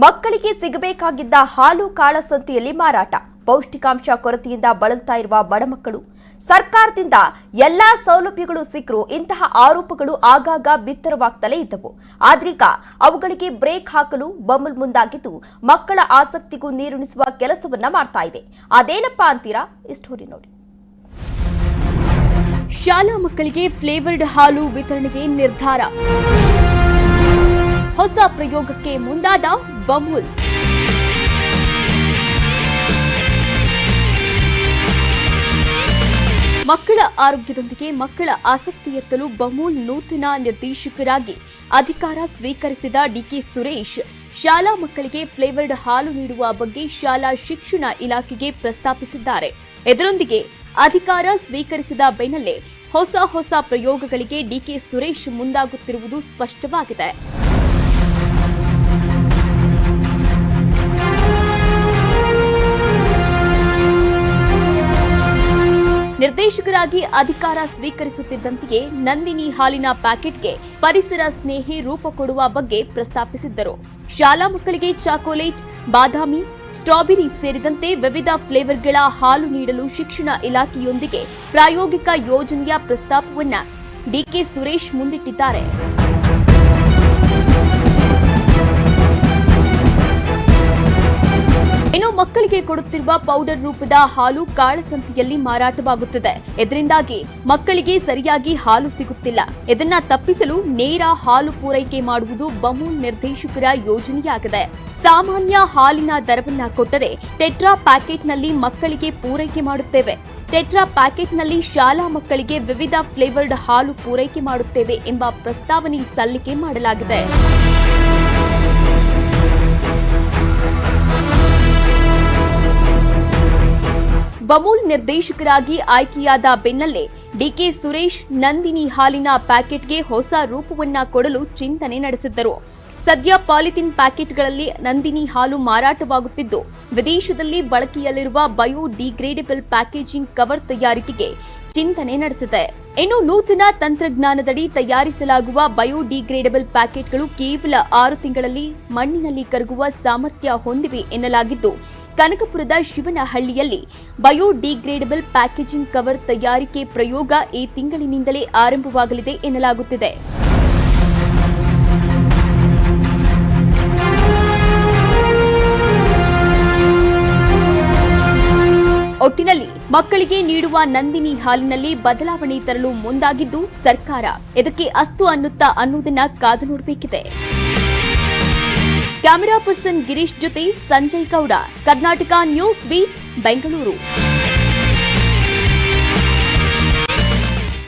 ಮಕ್ಕಳಿಗೆ ಸಿಗಬೇಕಾಗಿದ್ದ ಹಾಲು ಕಾಳಸಂತೆಯಲ್ಲಿ ಮಾರಾಟ. ಪೌಷ್ಟಿಕಾಂಶ ಕೊರತೆಯಿಂದ ಬಳಲ್ತಾ ಇರುವ ಬಡ ಮಕ್ಕಳು ಸರ್ಕಾರದಿಂದ ಎಲ್ಲಾ ಸೌಲಭ್ಯಗಳು ಸಿಕ್ಕರೂ ಇಂತಹ ಆರೋಪಗಳು ಆಗಾಗ ಬಿತ್ತರವಾಗ್ತಲೇ ಇದ್ದವು. ಆದ್ರೀಗ ಅವುಗಳಿಗೆ ಬ್ರೇಕ್ ಹಾಕಲು ಬಮಲ್ ಮುಂದಾಗಿದ್ದು, ಮಕ್ಕಳ ಆಸಕ್ತಿಗೂ ನೀರುಣಿಸುವ ಕೆಲಸವನ್ನ ಮಾಡ್ತಾ ಇದೆ. ಅದೇನಪ್ಪಾ ಅಂತೀರಾ? ಇಷ್ಟೋರಿ ನೋಡಿ. ಶಾಲಾ ಮಕ್ಕಳಿಗೆ ಫ್ಲೇವರ್ಡ್ ಹಾಲು ವಿತರಣೆಗೆ ನಿರ್ಧಾರ. ಹೊಸ ಪ್ರಯೋಗಕ್ಕೆ ಮುಂದಾದ ಬಮೂಲ್. ಮಕ್ಕಳ ಆರೋಗ್ಯದೊಂದಿಗೆ ಮಕ್ಕಳ ಆಸಕ್ತಿ ಎತ್ತಲು ಬಮೂಲ್ ನೂತನ ನಿರ್ದೇಶಕರಾಗಿ ಅಧಿಕಾರ ಸ್ವೀಕರಿಸಿದ ಡಿಕೆ ಸುರೇಶ್, ಶಾಲಾ ಮಕ್ಕಳಿಗೆ ಫ್ಲೇವರ್ಡ್ ಹಾಲು ನೀಡುವ ಬಗ್ಗೆ ಶಾಲಾ ಶಿಕ್ಷಣ ಇಲಾಖೆಗೆ ಪ್ರಸ್ತಾಪಿಸಿದ್ದಾರೆ. ಇದರೊಂದಿಗೆ ಅಧಿಕಾರ ಸ್ವೀಕರಿಸಿದ ಬೆನ್ನಲ್ಲೇ ಹೊಸ ಹೊಸ ಪ್ರಯೋಗಗಳಿಗೆ ಡಿಕೆ ಸುರೇಶ್ ಮುಂದಾಗುತ್ತಿರುವುದು ಸ್ಪಷ್ಟವಾಗಿದೆ. ನಿರ್ದೇಶಕರಾಗಿ ಅಧಿಕಾರ ಸ್ವೀಕರಿಸುತ್ತಿದ್ದಂತೆಯೇ ನಂದಿನಿ ಹಾಲಿನ ಪ್ಯಾಕೆಟ್ಗೆ ಪರಿಸರ ಸ್ನೇಹಿ ರೂಪ ಕೊಡುವ ಬಗ್ಗೆ ಪ್ರಸ್ತಾಪಿಸಿದ್ದರು. ಶಾಲಾ ಮಕ್ಕಳಿಗೆ ಚಾಕೊಲೇಟ್, ಬಾದಾಮಿ, ಸ್ಟ್ರಾಬೆರಿ ಸೇರಿದಂತೆ ವಿವಿಧ ಫ್ಲೇವರ್ಗಳ ಹಾಲು ನೀಡಲು ಶಿಕ್ಷಣ ಇಲಾಖೆಯೊಂದಿಗೆ ಪ್ರಾಯೋಗಿಕ ಯೋಜನೆಯ ಪ್ರಸ್ತಾಪವನ್ನ ಡಿಕೆ ಸುರೇಶ್ ಮುಂದಿಟ್ಟಿದ್ದಾರೆ. ಮಕ್ಕಳಿಗೆ ಕೊಡುತ್ತಿರುವ ಪೌಡರ್ ರೂಪದ ಹಾಲು ಕಾಳಸಂತೆಯಲ್ಲಿ ಮಾರಾಟವಾಗುತ್ತಿದೆ. ಇದರಿಂದಾಗಿ ಮಕ್ಕಳಿಗೆ ಸರಿಯಾಗಿ ಹಾಲು ಸಿಗುತ್ತಿಲ್ಲ. ಇದನ್ನ ತಪ್ಪಿಸಲು ನೇರ ಹಾಲು ಪೂರೈಕೆ ಮಾಡುವುದು ಬಮೂಲ್ ನಿರ್ದೇಶಕರ ಯೋಜನೆಯಾಗಿದೆ. ಸಾಮಾನ್ಯ ಹಾಲಿನ ದರವನ್ನ ಕೊಟ್ಟರೆ ಟೆಟ್ರಾ ಪ್ಯಾಕೆಟ್ನಲ್ಲಿ ಮಕ್ಕಳಿಗೆ ಪೂರೈಕೆ ಮಾಡುತ್ತೇವೆ. ಟೆಟ್ರಾ ಪ್ಯಾಕೆಟ್ನಲ್ಲಿ ಶಾಲಾ ಮಕ್ಕಳಿಗೆ ವಿವಿಧ ಫ್ಲೇವರ್ಡ್ ಹಾಲು ಪೂರೈಕೆ ಮಾಡುತ್ತೇವೆ ಎಂಬ ಪ್ರಸ್ತಾವನೆ ಸಲ್ಲಿಕೆ ಮಾಡಲಾಗಿದೆ. ಬಮೂಲ್ ನಿರ್ದೇಶಕರಾಗಿ ಆಯ್ಕೆಯಾದ ಬೆನ್ನಲ್ಲೇ ಡಿಕೆ ಸುರೇಶ್ ನಂದಿನಿ ಹಾಲಿನ ಪ್ಯಾಕೆಟ್ಗೆ ಹೊಸ ರೂಪವನ್ನ ಕೊಡಲು ಚಿಂತನೆ ನಡೆಸಿದ್ದರು. ಸದ್ಯ ಪಾಲಿಥಿನ್ ಪ್ಯಾಕೆಟ್ಗಳಲ್ಲಿ ನಂದಿನಿ ಹಾಲು ಮಾರಾಟವಾಗುತ್ತಿದ್ದು, ವಿದೇಶದಲ್ಲಿ ಬಳಕೆಯಲ್ಲಿರುವ ಬಯೋಡಿಗ್ರೇಡಬಲ್ ಪ್ಯಾಕೇಜಿಂಗ್ ಕವರ್ ತಯಾರಿಕೆಗೆ ಚಿಂತನೆ ನಡೆಸಿದೆ. ಇನ್ನು ನೂತನ ತಂತ್ರಜ್ಞಾನದಡಿ ತಯಾರಿಸಲಾಗುವ ಬಯೋಡಿಗ್ರೇಡಬಲ್ ಪ್ಯಾಕೆಟ್ಗಳು ಕೇವಲ ಆರು ತಿಂಗಳಲ್ಲಿ ಮಣ್ಣಿನಲ್ಲಿ ಕರಗುವ ಸಾಮರ್ಥ್ಯ ಹೊಂದಿವೆ ಎನ್ನಲಾಗಿದ್ದು ಕನಕಪುರದ ಶಿವನಹಳ್ಳಿಯಲ್ಲಿ ಬಯೋಡಿಗ್ರೇಡಬಲ್ ಪ್ಯಾಕೇಜಿಂಗ್ ಕವರ್ ತಯಾರಿಕೆ ಪ್ರಯೋಗ ಈ ತಿಂಗಳಿನಿಂದಲೇ ಆರಂಭವಾಗಲಿದೆ ಎನ್ನಲಾಗುತ್ತಿದೆ. ಒಟ್ಟಿನಲ್ಲಿ ಮಕ್ಕಳಿಗೆ ನೀಡುವ ನಂದಿನಿ ಹಾಲಿನಲ್ಲಿ ಬದಲಾವಣೆ ತರಲು ಮುಂದಾಗಿದ್ದು ಸರ್ಕಾರ ಇದಕ್ಕೆ ಅಸ್ತು ಅನ್ನುತ್ತಾ ಅನ್ನುವುದನ್ನ ಕಾದು ನೋಡಬೇಕಿದೆ. ಕ್ಯಾಮೆರಾ ಪರ್ಸನ್ ಗಿರೀಶ್ ಜೊತೆ ಸಂಜಯ್ ಗೌಡ ಕರ್ನಾಟಕ ನ್ಯೂಸ್ ಬೀಟ್ ಬೆಂಗಳೂರು.